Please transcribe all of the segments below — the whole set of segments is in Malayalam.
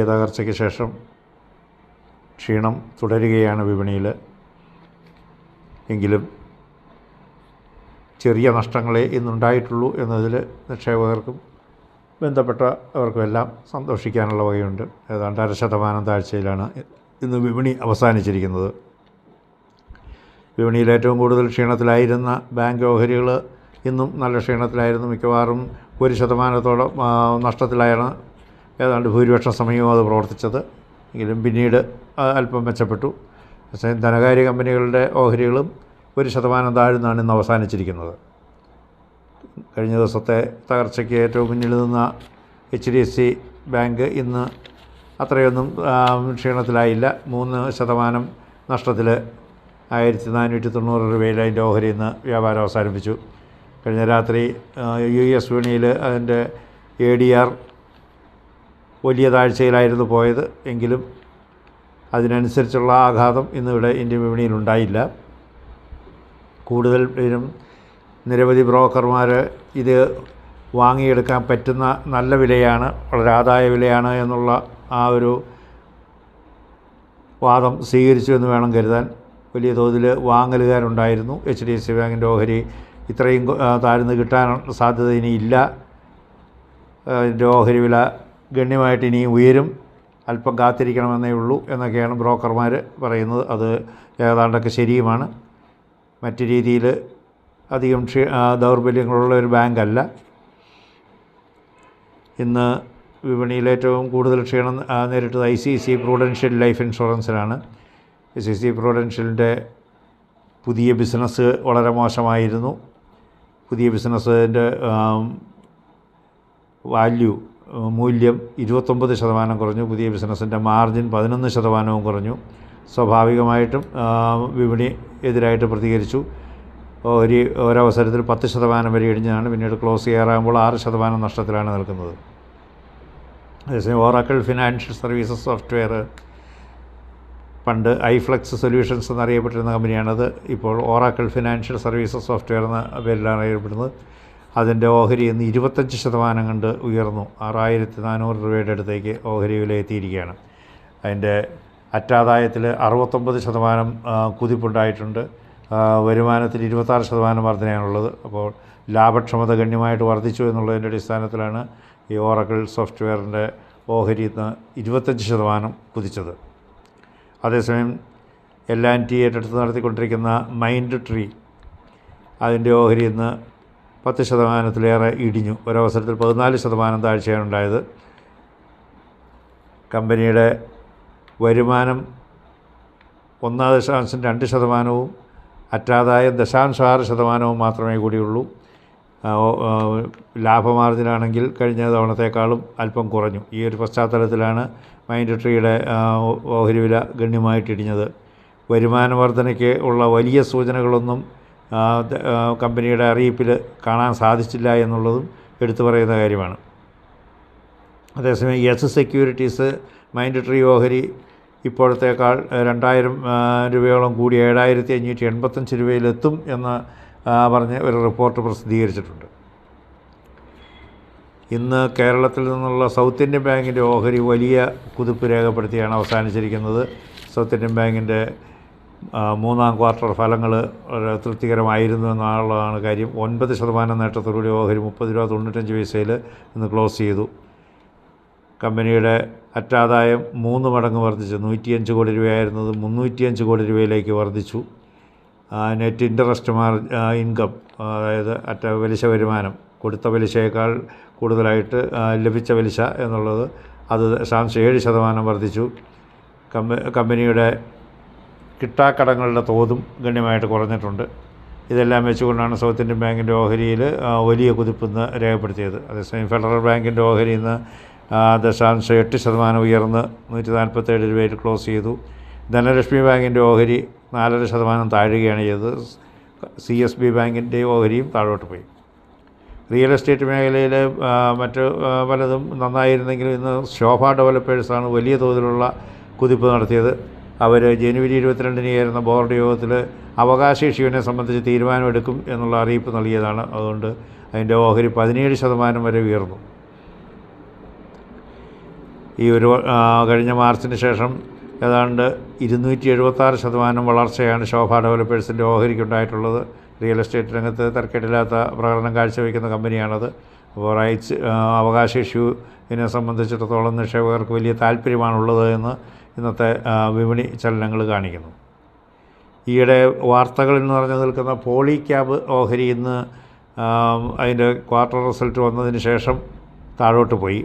വലിയ തകർച്ചയ്ക്ക് ശേഷം ക്ഷീണം തുടരുകയാണ് വിപണിയിൽ. എങ്കിലും ചെറിയ നഷ്ടങ്ങളെ ഇന്നുണ്ടായിട്ടുള്ളൂ എന്നതിൽ നിക്ഷേപകർക്കും ബന്ധപ്പെട്ട അവർക്കുമെല്ലാം സന്തോഷിക്കാനുള്ള വകയുണ്ട്. ഏതാണ്ട് അര ശതമാനം താഴ്ചയിലാണ് ഇന്ന് വിപണി അവസാനിച്ചിരിക്കുന്നത്. വിപണിയിൽ ഏറ്റവും കൂടുതൽ ക്ഷീണത്തിലായിരുന്ന ബാങ്ക് ഓഹരികൾ ഇന്നും നല്ല ക്ഷീണത്തിലായിരുന്നു. മിക്കവാറും ഒരു ശതമാനത്തോളം നഷ്ടത്തിലായാണ് ഏതാണ്ട് ഭൂരിപക്ഷം സമയവും അത് പ്രവർത്തിച്ചത്. എങ്കിലും പിന്നീട് അല്പം മെച്ചപ്പെട്ടു. പക്ഷേ ധനകാര്യ കമ്പനികളുടെ ഓഹരികളും ഒരു ശതമാനം താഴ്ന്നാണ് ഇന്ന് അവസാനിച്ചിരിക്കുന്നത്. കഴിഞ്ഞ ദിവസത്തെ തകർച്ചയ്ക്ക് ഏറ്റവും മുന്നിൽ നിന്ന H D F C bank ഇന്ന് അത്രയൊന്നും ക്ഷീണത്തിലായില്ല. മൂന്ന് ശതമാനം നഷ്ടത്തിൽ ആയിരത്തി നാനൂറ്റി തൊണ്ണൂറ് രൂപയിൽ അതിന്റെ ഓഹരി ഇന്ന് വ്യാപാരം അവസാനിപ്പിച്ചു. കഴിഞ്ഞ രാത്രി യു എസ് വിപണിയിൽ അതിന്റെ എ ഡി ആർ വലിയ താഴ്ചയിലായിരുന്നു പോയത്. എങ്കിലും അതിനനുസരിച്ചുള്ള ആഘാതം ഇന്നിവിടെ ഇന്ത്യൻ വിപണിയിൽ ഉണ്ടായില്ല. കൂടുതൽ പേരും നിരവധി ബ്രോക്കർമാർ ഇത് വാങ്ങിയെടുക്കാൻ പറ്റുന്ന നല്ല വിലയാണ് വളരെ ആദായ വിലയാണ് എന്നുള്ള ആ ഒരു വാദം സ്വീകരിച്ചു എന്ന് വേണം കരുതാൻ. വലിയ തോതിൽ വാങ്ങലുകാരുണ്ടായിരുന്നു. എച്ച് ഡി എഫ് സി ബാങ്കിന്റെ ഓഹരി ഇത്രയും താഴ്ന്നു കിട്ടാൻ സാധ്യത ഇനിയില്ല. ഓഹരി വില ഗണ്യമായിട്ട് ഇനിയും ഉയരും. അല്പം കാത്തിരിക്കണമെന്നേ ഉള്ളൂ എന്നൊക്കെയാണ് ബ്രോക്കർമാർ പറയുന്നത്. അത് ഏതാണ്ടൊക്കെ ശരിയുമാണ്. മറ്റു രീതിയിൽ അധികം ക്ഷീ ദൗർബല്യങ്ങളുള്ള ഒരു ബാങ്കല്ല. ഇന്ന് വിപണിയിൽ ഏറ്റവും കൂടുതൽ ക്ഷീണം നേരിട്ടത് I C C prudential life ഇൻഷുറൻസിനാണ് I C C പ്രൂഡൻഷ്യലിന്റെ പുതിയ ബിസിനസ് വളരെ മോശമായിരുന്നു. പുതിയ ബിസിനസ്സിന്റെ വാല്യൂ മൂല്യം ഇരുപത്തൊമ്പത് ശതമാനം കുറഞ്ഞു. പുതിയ ബിസിനസ്സിന്റെ മാർജിൻ പതിനൊന്ന് ശതമാനവും കുറഞ്ഞു. സ്വാഭാവികമായിട്ടും വിപണി എതിരായിട്ട് പ്രതികരിച്ചു. ഒരു ഒരവസരത്തിൽ പത്ത് ശതമാനം വരെ ഇടിഞ്ഞതാണ്. പിന്നീട് ക്ലോസ് ചെയ്യാറാകുമ്പോൾ ആറ് ശതമാനം നഷ്ടത്തിലാണ് നിൽക്കുന്നത്. അതേസമയം ഓറാക്കിൾ ഫിനാൻഷ്യൽ സർവീസസ് സോഫ്റ്റ്വെയർ പണ്ട് ഐഫ്ലെക്സ് സൊല്യൂഷൻസ് എന്നറിയപ്പെട്ടിരുന്ന കമ്പനിയാണത്. ഇപ്പോൾ ഓറാക്കിൾ ഫിനാൻഷ്യൽ സർവീസസ് സോഫ്റ്റ്വെയർ എന്ന പേരിലാണ് അറിയപ്പെടുന്നത്. അതിന്റെ ഓഹരി ഇന്ന് ഇരുപത്തഞ്ച് ശതമാനം കണ്ട് ഉയർന്നു. ആറായിരത്തി നാനൂറ് രൂപയുടെ അടുത്തേക്ക് ഓഹരി വില എത്തിയിരിക്കുകയാണ്. അതിന്റെ അറ്റാദായത്തിൽ അറുപത്തൊമ്പത് ശതമാനം കുതിപ്പുണ്ടായിട്ടുണ്ട്. വരുമാനത്തിൽ ഇരുപത്താറ് ശതമാനം വർധനയാണുള്ളത്. അപ്പോൾ ലാഭക്ഷമത ഗണ്യമായിട്ട് വർദ്ധിച്ചു എന്നുള്ളതിന്റെ അടിസ്ഥാനത്തിലാണ് ഈ ഓറക്കിൾ സോഫ്റ്റ്വെയറിന്റെ ഓഹരി ഇന്ന് ഇരുപത്തഞ്ച് ശതമാനം കുതിച്ചത്. അതേസമയം എൽ ആൻഡ് ടി ഏറ്റെടുത്ത് നടത്തിക്കൊണ്ടിരിക്കുന്ന മൈൻഡ് ട്രീ അതിന്റെ ഓഹരി ഇന്ന് പത്ത് ശതമാനത്തിലേറെ ഇടിഞ്ഞു. ഒരവസരത്തിൽ പതിനാല് ശതമാനം താഴ്ചയാണ് ഉണ്ടായത്. കമ്പനിയുടെ വരുമാനം ഒന്നാം ദശാംശം രണ്ട് ശതമാനവും അറ്റാദായം ദശാംശം ആറ് ശതമാനവും മാത്രമേ കൂടിയുള്ളൂ. ലാഭമാർജിനാണെങ്കിൽ കഴിഞ്ഞ തവണത്തേക്കാളും അല്പം കുറഞ്ഞു. ഈ ഒരു പശ്ചാത്തലത്തിലാണ് മൈൻഡ് ട്രീയുടെ ഓഹരി വില ഗണ്യമായിട്ടിടിഞ്ഞത്. വരുമാന വർധനയ്ക്ക് ഉള്ള വലിയ സൂചനകളൊന്നും കമ്പനിയുടെ അറിയിപ്പിൽ കാണാൻ സാധിച്ചില്ല എന്നുള്ളതും എടുത്തു പറയുന്ന കാര്യമാണ്. അതേസമയം എസ് സെക്യൂരിറ്റീസ് മൈൻഡ് ട്രീ ഓഹരി ഇപ്പോഴത്തേക്കാൾ രണ്ടായിരം രൂപയോളം കൂടി ഏഴായിരത്തി അഞ്ഞൂറ്റി എൺപത്തഞ്ച് രൂപയിലെത്തും എന്ന് പറഞ്ഞ് ഒരു റിപ്പോർട്ട് പ്രസിദ്ധീകരിച്ചിട്ടുണ്ട്. ഇന്ന് കേരളത്തിൽ നിന്നുള്ള സൗത്ത് ഇന്ത്യൻ ബാങ്കിന്റെ ഓഹരി വലിയ കുതിപ്പ് രേഖപ്പെടുത്തിയാണ് അവസാനിച്ചിരിക്കുന്നത്. സൗത്ത് ഇന്ത്യൻ ബാങ്കിന്റെ മൂന്നാം ക്വാർട്ടർ ഫലങ്ങൾ വളരെ തൃപ്തികരമായിരുന്നു എന്നുള്ളതാണ് കാര്യം. ഒൻപത് ശതമാനം നേട്ടത്തോടുകൂടി ഓഹരി മുപ്പത് രൂപ തൊണ്ണൂറ്റഞ്ച് പൈസയിൽ ഇന്ന് ക്ലോസ് ചെയ്തു. കമ്പനിയുടെ അറ്റാദായം മൂന്ന് മടങ്ങ് വർദ്ധിച്ചു. നൂറ്റിയഞ്ച് കോടി രൂപയായിരുന്നത് മുന്നൂറ്റിയഞ്ച് കോടി രൂപയിലേക്ക് വർദ്ധിച്ചു. നെറ്റ് ഇൻട്രസ്റ്റ് മാർ ഇൻകം അതായത് അറ്റ പലിശ വരുമാനം കൊടുത്ത പലിശയേക്കാൾ കൂടുതലായിട്ട് ലഭിച്ച പലിശ എന്നുള്ളത് അത് ദശാംശം ഏഴ് ശതമാനം വർദ്ധിച്ചു. കമ്പ കമ്പനിയുടെ കിട്ടാക്കടങ്ങളുടെ തോതും ഗണ്യമായിട്ട് കുറഞ്ഞിട്ടുണ്ട്. ഇതെല്ലാം വെച്ചുകൊണ്ടാണ് സൗത്ത് ഇന്ത്യൻ ബാങ്കിന്റെ ഓഹരിയിൽ വലിയ കുതിപ്പ് ഇന്ന് രേഖപ്പെടുത്തിയത്. അതേസമയം ഫെഡറൽ ബാങ്കിന്റെ ഓഹരി ഇന്ന് ദശാംശം എട്ട് ശതമാനം ഉയർന്ന് നൂറ്റി നാൽപ്പത്തേഴ് രൂപയിൽ ക്ലോസ് ചെയ്തു. ധനലക്ഷ്മി ബാങ്കിന്റെ ഓഹരി നാലര ശതമാനം താഴുകയാണ് ചെയ്തത്. സി എസ് ബി ബാങ്കിന്റെ ഓഹരിയും താഴോട്ട് പോയി. റിയൽ എസ്റ്റേറ്റ് മേഖലയിൽ മറ്റ് പലതും നന്നായിരുന്നെങ്കിലും ഇന്ന് ശോഭ ഡെവലപ്പേഴ്സാണ് വലിയ തോതിലുള്ള കുതിപ്പ് നടത്തിയത്. അവർ ജനുവരി ഇരുപത്തിരണ്ടിന് ചേരുന്ന ബോർഡ് യോഗത്തിൽ അവകാശ ഇഷ്യൂവിനെ സംബന്ധിച്ച് തീരുമാനമെടുക്കും എന്നുള്ള അറിയിപ്പ് നൽകിയതാണ്. അതുകൊണ്ട് അതിന്റെ ഓഹരി പതിനേഴ് ശതമാനം വരെ ഉയർന്നു. ഈ ഒരു കഴിഞ്ഞ മാർച്ചിന് ശേഷം ഏതാണ്ട് ഇരുന്നൂറ്റി എഴുപത്താറ് ശതമാനം വളർച്ചയാണ് ശോഭ ഡെവലപ്പേഴ്സിന്റെ ഓഹരിക്കുണ്ടായിട്ടുള്ളത്. റിയൽ എസ്റ്റേറ്റ് രംഗത്ത് തരക്കേടില്ലാത്ത പ്രകടനം കാഴ്ചവെക്കുന്ന കമ്പനിയാണത്. അപ്പോൾ റൈറ്റ്സ് അവകാശ ഇഷ്യൂവിനെ സംബന്ധിച്ചിടത്തോളം നിക്ഷേപകർക്ക് വലിയ താല്പര്യമാണുള്ളത് എന്ന് ഇന്നത്തെ വിപണി ചലനങ്ങൾ കാണിക്കുന്നു. ഈയിടെ വാർത്തകളിൽ നിറഞ്ഞു നിൽക്കുന്ന പോളി ക്യാബ് ഓഹരി ഇന്ന് അതിന്റെ ക്വാർട്ടർ റിസൾട്ട് വന്നതിന് ശേഷം താഴോട്ട് പോയി.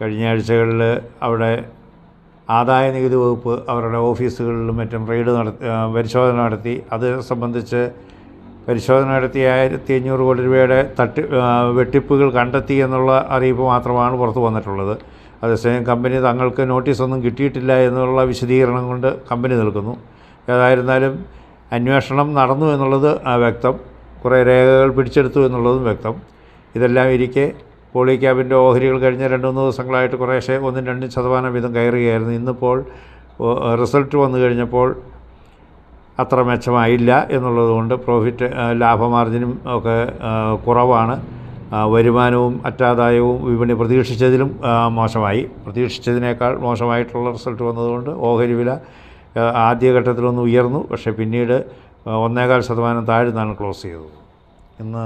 കഴിഞ്ഞ ആഴ്ചകളിൽ അവിടെ ആദായ നികുതി വകുപ്പ് അവരുടെ ഓഫീസുകളിലും മറ്റും റെയ്ഡ് നടത്തി പരിശോധന നടത്തി. അത് സംബന്ധിച്ച് പരിശോധന നടത്തി ആയിരത്തി അഞ്ഞൂറ് കോടി രൂപയുടെ തട്ടി വെട്ടിപ്പുകൾ കണ്ടെത്തി എന്നുള്ള അറിയിപ്പ് മാത്രമാണ് പുറത്തു വന്നിട്ടുള്ളത്. അതേസമയം കമ്പനി തങ്ങൾക്ക് നോട്ടീസൊന്നും കിട്ടിയിട്ടില്ല എന്നുള്ള വിശദീകരണം കൊണ്ട് കമ്പനി നിൽക്കുന്നു. ഏതായിരുന്നാലും അന്വേഷണം നടന്നു എന്നുള്ളത് വ്യക്തം. കുറേ രേഖകൾ പിടിച്ചെടുത്തു എന്നുള്ളതും വ്യക്തം. ഇതെല്ലാം ഇരിക്കെ പോളി ക്യാബിന്റെ ഓഹരികൾ കഴിഞ്ഞ രണ്ട് മൂന്ന് ദിവസങ്ങളായിട്ട് കുറേശ്ശെ ഒന്നും രണ്ടും ശതമാനം വീതം കയറുകയായിരുന്നു. ഇന്നിപ്പോൾ റിസൾട്ട് വന്നു കഴിഞ്ഞപ്പോൾ അത്ര മെച്ചമായില്ല എന്നുള്ളതുകൊണ്ട് പ്രോഫിറ്റ് ലാഭമാർജിനും ഒക്കെ കുറവാണ്. വരുമാനവും അറ്റാദായവും വിപണി പ്രതീക്ഷിച്ചതിലും മോശമായി. പ്രതീക്ഷിച്ചതിനേക്കാൾ മോശമായിട്ടുള്ള റിസൾട്ട് വന്നതുകൊണ്ട് ഓഹരി വില ആദ്യഘട്ടത്തിലൊന്ന് ഉയർന്നു. പക്ഷേ പിന്നീട് ഒന്നേകാൽ ശതമാനം താഴ്ന്നാണ് ക്ലോസ് ചെയ്തത്. ഇന്ന്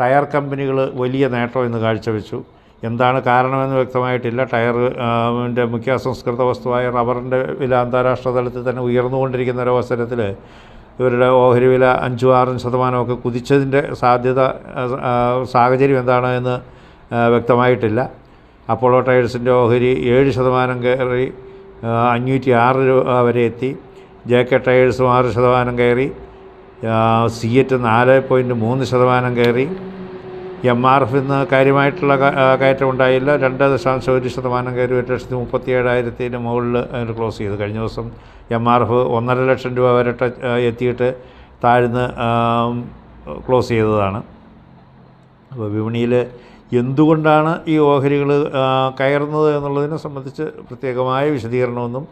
ടയർ കമ്പനികൾ വലിയ നേട്ടം ഇന്ന് കാഴ്ചവെച്ചു. എന്താണ് കാരണമെന്ന് വ്യക്തമായിട്ടില്ല. ടയർ ന്റെ മുഖ്യ അസംസ്കൃത വസ്തുവായ റബ്ബറിന്റെ വില അന്താരാഷ്ട്ര തലത്തിൽ തന്നെ ഉയർന്നുകൊണ്ടിരിക്കുന്ന ഒരവസരത്തിൽ ഇവരുടെ ഓഹരി വില അഞ്ചും ആറും ശതമാനമൊക്കെ കുതിച്ചതിന്റെ സാധ്യത സാഹചര്യം എന്താണ് എന്ന് വ്യക്തമായിട്ടില്ല. അപ്പോളോ ടയേഴ്സിന്റെ ഓഹരി ഏഴ് ശതമാനം കയറി അഞ്ഞൂറ്റി ആറ് രൂപ വരെ എത്തി. ജെ കെ ടയേഴ്സും ആറ് ശതമാനം കയറി സിയറ്റ് നാല് പോയിന്റ് മൂന്ന് ശതമാനം കയറി. എം ആർ എഫിൽ നിന്ന് കാര്യമായിട്ടുള്ള കയറ്റം ഉണ്ടായില്ല. രണ്ട് ദശാംശം ഒരു ശതമാനം കയറി ഒരു ലക്ഷത്തി മുപ്പത്തി ഏഴായിരത്തിന് മുകളിൽ ക്ലോസ് ചെയ്തു. കഴിഞ്ഞ ദിവസം എം ആർ എഫ് ഒന്നര ലക്ഷം രൂപ വരെ എത്തിയിട്ട് താഴ്ന്ന് ക്ലോസ് ചെയ്തതാണ്. അപ്പോൾ വിപണിയിൽ എന്തുകൊണ്ടാണ് ഈ ഓഹരികൾ കയറുന്നത് എന്നുള്ളതിനെ സംബന്ധിച്ച് പ്രത്യേകമായ വിശദീകരണമൊന്നും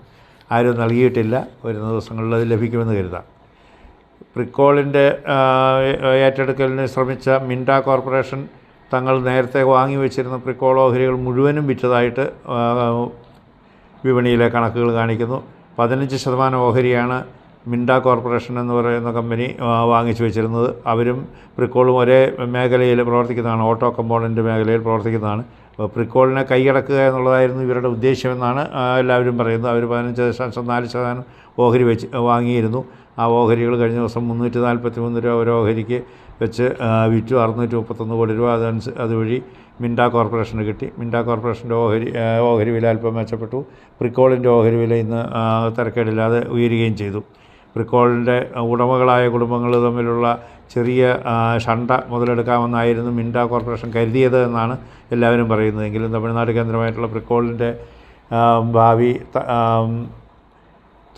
ആരും നൽകിയിട്ടില്ല. വരുന്ന ദിവസങ്ങളിൽ അത് ലഭിക്കുമെന്ന് കരുതാം. പ്രിക്കോളിന്റെ ഏറ്റെടുക്കലിന് ശ്രമിച്ച മിൻഡ കോർപ്പറേഷൻ തങ്ങൾ നേരത്തെ വാങ്ങി വെച്ചിരുന്ന പ്രിക്കോൾ ഓഹരികൾ മുഴുവനും വിറ്റതായിട്ട് വിപണിയിലെ കണക്കുകൾ കാണിക്കുന്നു. പതിനഞ്ച് ശതമാനം ഓഹരിയാണ് മിൻഡ കോർപ്പറേഷൻ എന്ന് പറയുന്ന കമ്പനി വാങ്ങിച്ചു വെച്ചിരുന്നത്. അവരും പ്രിക്കോളും ഒരേ മേഖലയിൽ പ്രവർത്തിക്കുന്നതാണ് ഓട്ടോ കമ്പോണന്റ് മേഖലയിൽ പ്രവർത്തിക്കുന്നതാണ്. അപ്പോൾ പ്രിക്കോളിനെ കൈയടക്കുക എന്നുള്ളതായിരുന്നു ഇവരുടെ ഉദ്ദേശ്യമെന്നാണ് എല്ലാവരും പറയുന്നത്. അവർ പതിനഞ്ച് ദശാംശം നാല് ശതമാനം ഓഹരി വെച്ച് വാങ്ങിയിരുന്നു. ആ ഓഹരികൾ കഴിഞ്ഞ ദിവസം മുന്നൂറ്റി നാൽപ്പത്തി മൂന്ന് രൂപ ഒരു ഓഹരിക്ക് വെച്ച് വിറ്റു. അറുന്നൂറ്റി മുപ്പത്തൊന്ന് കോടി രൂപ അതനുസ അതുവഴി മിൻഡ കോർപ്പറേഷന് കിട്ടി. മിൻഡ കോർപ്പറേഷന്റെ ഓഹരി ഓഹരി വില അല്പം മെച്ചപ്പെട്ടു. പ്രിക്കോളിന്റെ ഓഹരി വില ഇന്ന് തിരക്കേടില്ലാതെ ഉയരുകയും ചെയ്തു. പ്രിക്കോളിന്റെ ഉടമകളായ കുടുംബങ്ങൾ തമ്മിലുള്ള ചെറിയ ഷണ്ട മുതലെടുക്കാമെന്നായിരുന്നു മിൻഡ കോർപ്പറേഷൻ കരുതിയത് എന്നാണ് എല്ലാവരും പറയുന്നത്. എങ്കിലും തമിഴ്നാട് കേന്ദ്രമായിട്ടുള്ള പ്രിക്കോളിന്റെ ഭാവി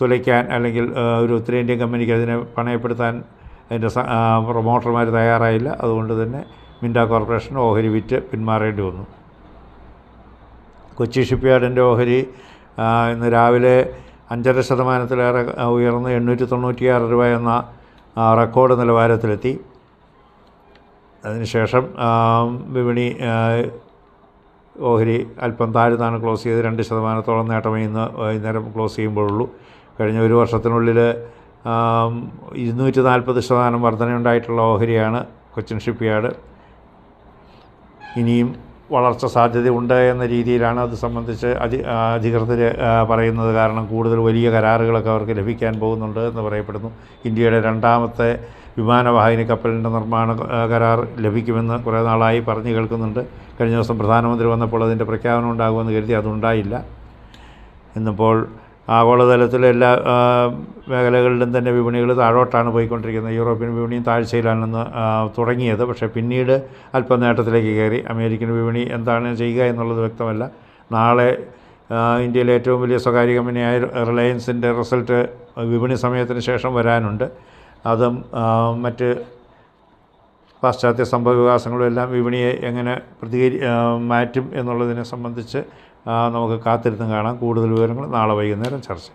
തുലയ്ക്കാൻ അല്ലെങ്കിൽ ഒരു ഉത്തരേന്ത്യൻ കമ്പനിക്ക് അതിനെ പണയപ്പെടുത്താൻ അതിന്റെ പ്രൊമോട്ടർമാർ തയ്യാറായില്ല. അതുകൊണ്ട് തന്നെ മിൻഡ കോർപ്പറേഷൻ ഓഹരി വിറ്റ് പിന്മാറേണ്ടി വന്നു. കൊച്ചി ഷിപ്പ്യാർഡിന്റെ ഓഹരി ഇന്ന് രാവിലെ അഞ്ചര ശതമാനത്തിലേറെ ഉയർന്ന് എണ്ണൂറ്റി തൊണ്ണൂറ്റിയാറ് രൂപ എന്ന റെക്കോർഡ് നിലവാരത്തിലെത്തി. അതിനുശേഷം വിപണി ഓഹരി അല്പം താഴ്ന്നാണ് ക്ലോസ് ചെയ്ത് രണ്ട് ശതമാനത്തോളം നേട്ടമേ ഇന്ന് വൈകുന്നേരം ക്ലോസ് ചെയ്യുമ്പോഴുള്ളൂ. കഴിഞ്ഞ ഒരു വർഷത്തിനുള്ളിൽ ഇരുന്നൂറ്റി നാൽപ്പത് ശതമാനം വർധനയുണ്ടായിട്ടുള്ള ഓഹരിയാണ് കൊച്ചിൻ ഷിപ്പ്യാർഡ്. ഇനിയും വളർച്ച സാധ്യതയുണ്ട് എന്ന രീതിയിലാണ് അത് സംബന്ധിച്ച് അധി അധികൃതർ പറയുന്നത്. കാരണം കൂടുതൽ വലിയ കരാറുകളൊക്കെ അവർക്ക് ലഭിക്കാൻ പോകുന്നുണ്ട് എന്ന് പറയപ്പെടുന്നു. ഇന്ത്യയുടെ രണ്ടാമത്തെ വിമാനവാഹിനി കപ്പലിന്റെ നിർമ്മാണ കരാർ ലഭിക്കുമെന്ന് കുറേ നാളായി പറഞ്ഞു കേൾക്കുന്നുണ്ട്. കഴിഞ്ഞ ദിവസം പ്രധാനമന്ത്രി വന്നപ്പോൾ അതിന്റെ പ്രഖ്യാപനം ഉണ്ടാകുമെന്ന് കരുതി അതുണ്ടായില്ല. ഇന്നിപ്പോൾ ആഗോളതലത്തിൽ എല്ലാ മേഖലകളിലും തന്നെ വിപണികൾ താഴോട്ടാണ് പോയിക്കൊണ്ടിരിക്കുന്നത്. യൂറോപ്യൻ വിപണിയും താഴ്ചയിലാണെന്ന് തുടങ്ങിയത്. പക്ഷേ പിന്നീട് അല്പം നേട്ടത്തിലേക്ക് കയറി അമേരിക്കൻ വിപണി എന്താണ് ചെയ്യുക എന്നുള്ളത് വ്യക്തമല്ല. നാളെ ഇന്ത്യയിലെ ഏറ്റവും വലിയ സ്വകാര്യ കമ്പനിയായ റിലയൻസിന്റെ റിസൾട്ട് വിപണി സമയത്തിന് ശേഷം വരാനുണ്ട്. അതും മറ്റ് പാശ്ചാത്യ സംഭവ വികാസങ്ങളും എല്ലാം വിപണിയെ എങ്ങനെ പ്രതികരി മാറ്റും എന്നുള്ളതിനെ സംബന്ധിച്ച് നമുക്ക് കാത്തിരുന്ന് കാണാം. കൂടുതൽ വിവരങ്ങൾ നാളെ വൈകുന്നേരം ചർച്ച